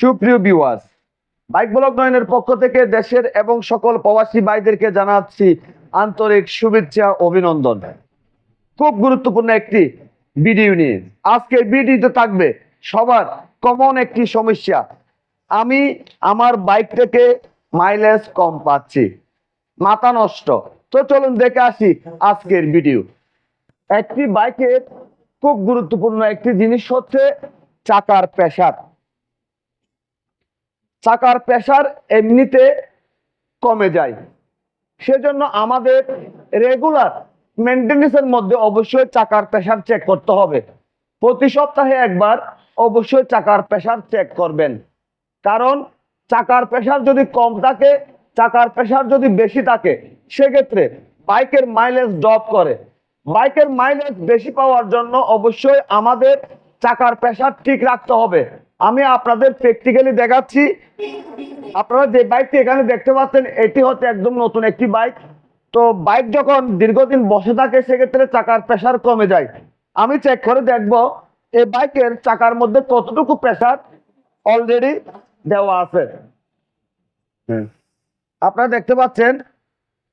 সুপ্রিয় viewers bike blog নয়নের পক্ষ থেকে দেশের এবং সকল প্রবাসী ভাইদেরকে জানাচ্ছি আন্তরিক শুভেচ্ছা, অভিনন্দন। খুব গুরুত্বপূর্ণ একটি ভিডিও নিয়ে। আজকে ভিডিওতে থাকবে সবার কমন একটি সমস্যা। আমি আমার বাইক থেকে মাইলেজ কম পাচ্ছি, মাথা নষ্ট। তো চলুন দেখে আসি আজকের ভিডিও একটি বাইকের খুব গুরুত্বপূর্ণ একটি জিনিস হচ্ছে চাকার প্রেসার চাকার প্রেসার এমনিতে কমে যায়। সেজন্য আমাদের রেগুলার মেনটেন্যান্সের মধ্যে অবশ্যই চাকার প্রেসার চেক করতে হবে। প্রতি সপ্তাহে একবার অবশ্যই চাকার প্রেসার চেক করবেন। কারণ চাকার প্রেসার যদি কম থাকে, চাকার প্রেসার যদি বেশি থাকে, সেক্ষেত্রে বাইকের মাইলেজ ড্রপ করে। বাইকের মাইলেজ বেশি পাওয়ার জন্য অবশ্যই আমাদের চাকার প্রেসার ঠিক রাখতে হবে। আমি আপনাদের প্র্যাকটিক্যালি দেখাচ্ছি। আপনারা যে বাইকটি এখানে দেখতে পাচ্ছেন এটি হচ্ছে একদম নতুন একটি বাইক তো বাইক যখন দীর্ঘদিন বসে থাকে সেক্ষেত্রে চাকার প্রেসার কমে যায়। আমি চেক করে দেখব এই বাইকের চাকার মধ্যে কতটুকু প্রেসার অলরেডি দেওয়া আছে। আপনারা দেখতে পাচ্ছেন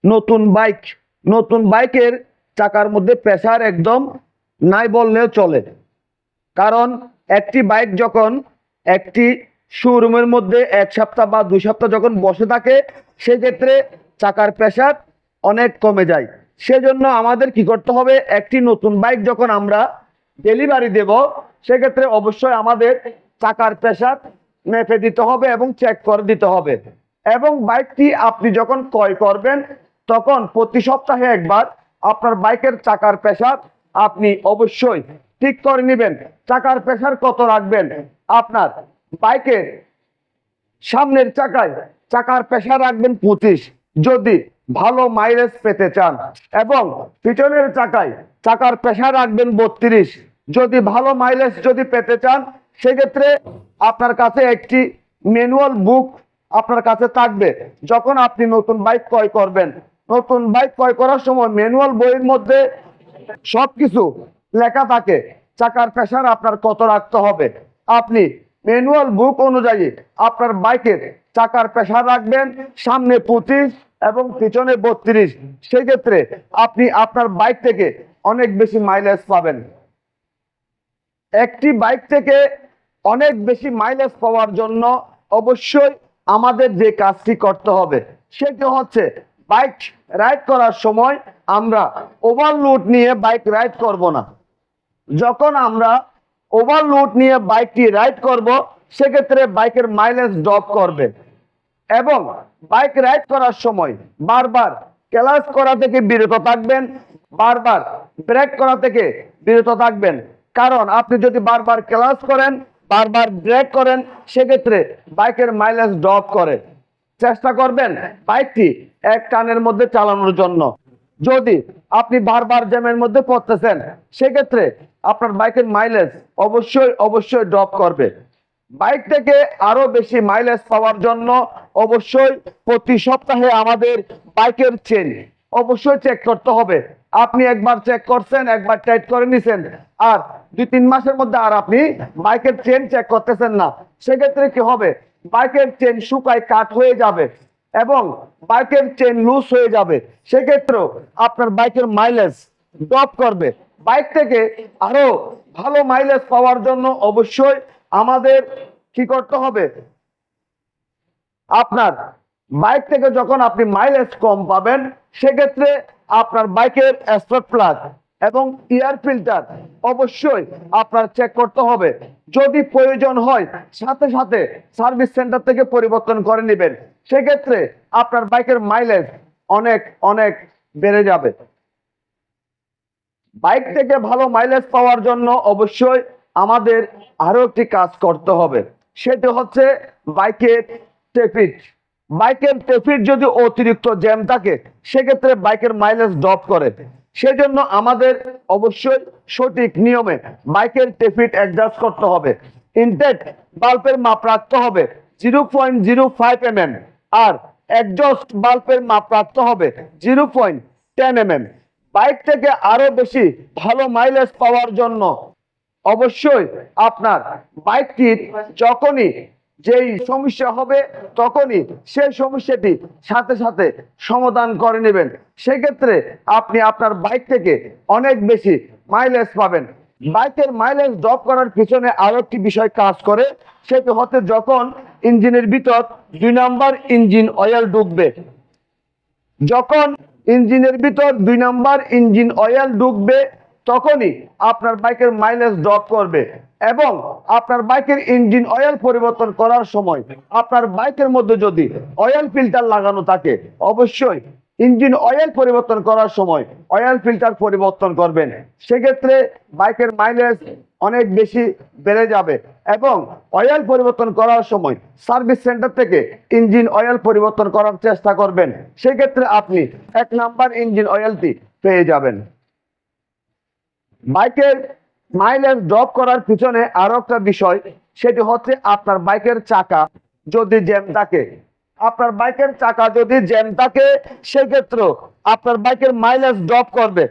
নতুন বাইক নতুন বাইকের চাকার মধ্যে প্রেসার একদম নাই বললেও চলে। কারণ একটি বাইক যখন একটি শোরুমের মধ্যে এক সপ্তাহ বা দুই সপ্তাহ যখন বসে থাকে, সেক্ষেত্রে চাকার প্রেসার অনেক কমে যায়। সেজন্য আমাদের কি করতে হবে, একটি নতুন বাইক যখন আমরা ডেলিভারি দেব, সেক্ষেত্রে অবশ্যই আমাদের চাকার প্রেসার মেপে দিতে হবে এবং চেক করে দিতে হবে। এবং বাইকটি আপনি যখন ক্রয় করবেন, তখন প্রতি সপ্তাহে একবার আপনার বাইকের চাকার প্রেসার আপনি অবশ্যই ঠিক করে নেবেন। চাকার প্রেসার কত রাখবেন? আপনার বাইকের সামনের চাকায়, চাকার প্রেসার রাখবেন পঁচিশ। যদি ভালো মাইলেজ পেতে চান এবং পিছনের চাকায় চাকার প্রেসার রাখবেন বত্রিশ। যদি ভালো মাইলেজ যদি পেতে চান, সেক্ষেত্রে আপনার কাছে একটি ম্যানুয়াল বুক আপনার কাছে থাকবে। যখন আপনি নতুন বাইক ক্রয় করবেন, নতুন বাইক ক্রয় করার সময় ম্যানুয়াল বইয়ের মধ্যে সবকিছু লেখা থাকে, চাকার প্রেসার আপনার কত রাখতে হবে। আপনি ম্যানুয়াল বুক অনুযায়ী আপনার বাইকের চাকার প্রেসার রাখবেন, সামনে পঁচিশ এবং পিছনে বত্রিশ। সেক্ষেত্রে আপনি আপনার বাইক থেকে অনেক বেশি মাইলেজ পাবেন। একটি বাইক থেকে অনেক বেশি মাইলেজ পাওয়ার জন্য অবশ্যই আমাদের যে কাজটি করতে হবে, সেটি হচ্ছে বাইক রাইড করার সময় আমরা ওভারলোড নিয়ে বাইক রাইড করব না। যখন আমরা ওভারলোড নিয়ে বাইকটি রাইড করব, সেক্ষেত্রে বাইকের মাইলেজ ড্রপ করবে। এবং বাইক রাইড করার সময় বারবার ক্লাস করা থেকে বিরত থাকবেন, বারবার ব্রেক করা থেকে বিরত থাকবেন। কারণ আপনি যদি বারবার ক্লাস করেন, বারবার ব্রেক করেন, সেক্ষেত্রে বাইকের মাইলেজ ড্রপ করে। চেষ্টা করবেন বাইকটি এক টানের মধ্যে চালানোর জন্য। যদি আপনি বারবার জ্যামের মধ্যে পড়তেছেন, সেক্ষেত্রে আপনার বাইকের মাইলেজ অবশ্যই অবশ্যই ড্রপ করবে। বাইক থেকে আরও বেশি মাইলেজ পাওয়ার জন্য অবশ্যই প্রতি সপ্তাহে আমাদের বাইকের চেন অবশ্যই চেক করতে হবে। আপনি একবার চেক করছেন, একবার টাইট করে নিছেন, আর দুই, তিন মাসের মধ্যে আর আপনি বাইকের চেন চেক করতেছেন না। সেক্ষেত্রে কি হবে? বাইকের চেন শুকায় কাট হয়ে যাবে এবং বাইকের চেন লুজ হয়ে যাবে। সেক্ষেত্রেও আপনার বাইকের মাইলেজ ড্রপ করবে। বাইক থেকে আরও ভালো মাইলেজ পাওয়ার জন্য অবশ্যই আমাদের কি করতে হবে? আপনার বাইক থেকে যখন আপনি মাইলেজ কম পাবেন, সেক্ষেত্রে আপনার বাইকের স্পট প্লাগ এবং এয়ার ফিল্টার অবশ্যই আপনার চেক করতে হবে। যদি প্রয়োজন হয়, সাথে সাথে সার্ভিস সেন্টার থেকে পরিবর্তন করে নেবেন। সেক্ষেত্রে আপনার বাইকের মাইলেজ অনেক অনেক বেড়ে যাবে। বাইক থেকে ভালো মাইলেজ পাওয়ার জন্য অবশ্যই আমাদের আরও একটি কাজ করতে হবে। সেটি হচ্ছে বাইকের টেফিট বাইকের টেফিট যদি অতিরিক্ত জ্যাম থাকে, সেক্ষেত্রে বাইকের মাইলেজ ড্রপ করে। সেজন্য আমাদের অবশ্যই সঠিক নিয়মে বাইকের টেফিট অ্যাডজাস্ট করতে হবে। ইনটেক বাল্বের মাপ রাখতে হবে zero point zero five m আর একজস্ট বাল্বের মাপ রাখতে হবে zero point ten m bike থেকে আরও বেশি ভালো মাইলেজ পাওয়ার জন্য অবশ্যই আপনার বাইকটির যখনই যেই সমস্যা হবে, তখনই সেই সমস্যাটি সাথে সাথে সমাধান করে নেবেন। সেক্ষেত্রে আপনি আপনার বাইক থেকে অনেক বেশি মাইলেজ পাবেন। বাইকের মাইলেজ ড্রপ করার পিছনে আরও একটি বিষয় কাজ করে, সেটি হতে যখন ইঞ্জিনের ভিতর দুই নাম্বার ইঞ্জিন অয়েল ঢুকবে, যখন ইঞ্জিনের ভিতর দুই নাম্বার ইঞ্জিন অয়েল ঢুকবে, তখনই আপনার বাইকের মাইলেজ ড্রপ করবে এবং আপনার বাইকের ইঞ্জিন অয়েল পরিবর্তন করার সময় আপনার বাইকের মধ্যে যদি অয়েল ফিল্টার লাগানো থাকে, অবশ্যই ইঞ্জিন অয়েল পরিবর্তন করার সময় অয়েল ফিল্টার পরিবর্তন করবেন। সেক্ষেত্রে বাইকের মাইলেজ অনেক বেশি বেড়ে যাবে এবং অয়েল পরিবর্তন করার সময় সার্ভিস সেন্টার থেকে ইঞ্জিন অয়েল পরিবর্তন করার চেষ্টা করবেন। সেক্ষেত্রে আপনি এক নাম্বার ইঞ্জিন অয়েলটি পেয়ে যাবেন। বাইকের মাইলেজ ড্রপ করার পিছনে আরও একটা বিষয়, সেটি হচ্ছে আপনার বাইকের চাকা যদি জ্যাম থাকে আপনার বাইকের চাকা যদি জ্যাম থাকে, সেক্ষেত্রে আপনার বাইকের মাইলেজ ড্রপ করবে।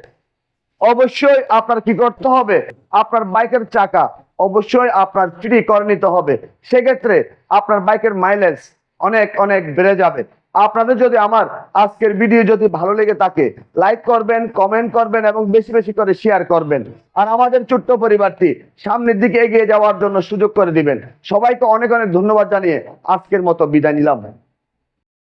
অবশ্যই আপনার কি করতে হবে? আপনার বাইকের চাকা অবশ্যই আপনার ফ্রি করে নিতে হবে। সেক্ষেত্রে আপনার বাইকের মাইলেজ অনেক অনেক বেড়ে যাবে। আপনাদের যদি আমার আজকের ভিডিও যদি ভালো লেগে থাকে লাইক করবেন কমেন্ট করবেন এবং বেশি বেশি করে শেয়ার করবেন। আর আমাদের ছোট্ট পরিবারটি সামনের দিকে এগিয়ে যাওয়ার জন্য সুযোগ করে দিবেন। সবাইকে অনেক অনেক ধন্যবাদ জানিয়ে আজকের মতো বিদায় নিলাম।